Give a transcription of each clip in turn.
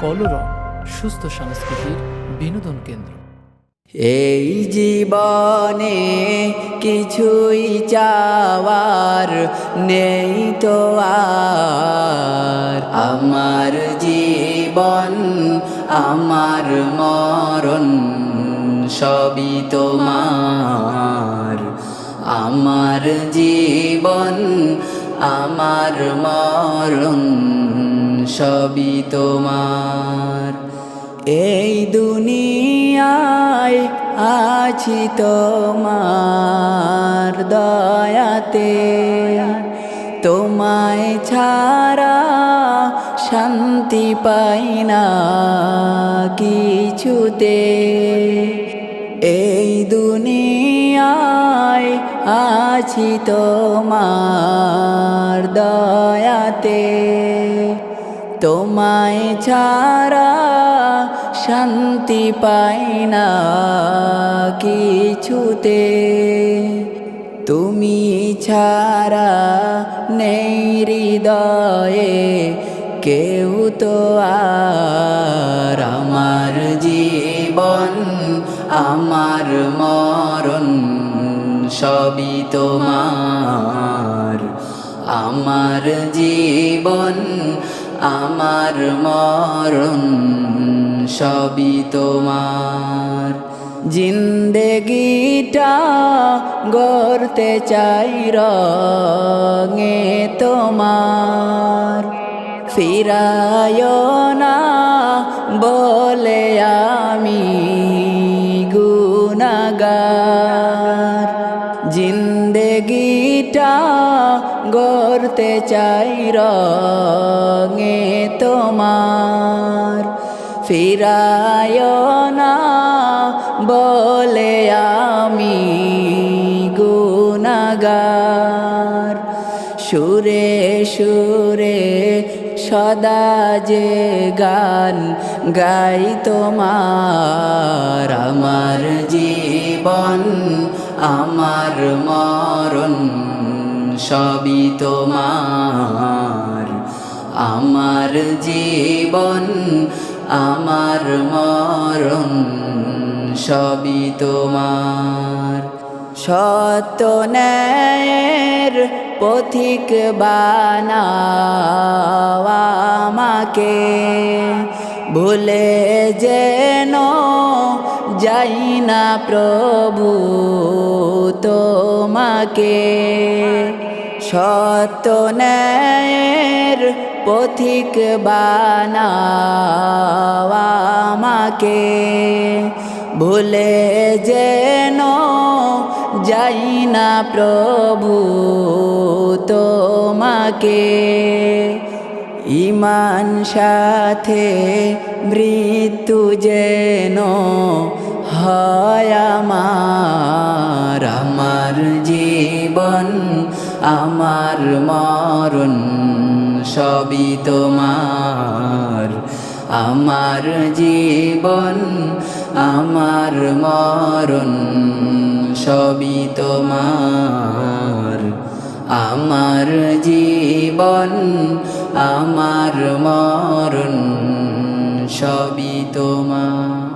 কলরব, সুস্থ সংস্কৃতির বিনোদন কেন্দ্র। এই জীবনে কিছুই চাওয়ার নেই তো আর। আমার জীবন, আমার মরণ সবই তোমার। আমার জীবন, আমার মরণ সবই তোমার। এই দুনিয়ায় আছি তোমার দয়াতে। তোমায় ছাড়া শান্তি পাই না কিছুতে। এই দুনিয়ায় আছি তোমার দয়াতে। তোমায় ছাড়া শান্তি পাই না কিছুতে। তুমি ছাড়া নেই হৃদয়ে, কেউ তো আর। আমার জীবন, আমার মরণ সবই তোমার। আমার জীবন আমার মরণ সবই তোমার। জিন্দেগিটা গড়তে চাই রঙে তোমার। ফিরায় না বলে আমি গুনাগার। গড়তে চাই রঙে তোমার। ফিরায় না বলে আমি গুনাগার সুরে সুরে সদা যে গান গাই তোমার। আমার জীবন, আমার মরণ সবই তোমার। আমার জীবন, আমার মরণ সবই তোমার। সত্য ন্যায়ের পথিক বানাও আমাকে। ভুলে যেন যাই না প্রভু তোমাকে। ন্যায়ের পথিক বানাও ভুলে যেন যাই না প্রভু তোমাকে। ইমান সাথে মৃত্যু যেন হয় আমার। আমার জীবন আমার মরণ সবই তোমার। আমার জীবন, আমার মরণ সবই তোমার। আমার জীবন, আমার মরণ সবই তোমার।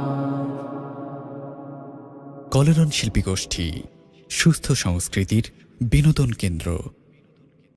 কলরন শিল্পী গোষ্ঠী সুস্থ সংস্কৃতির বিনোদন কেন্দ্র।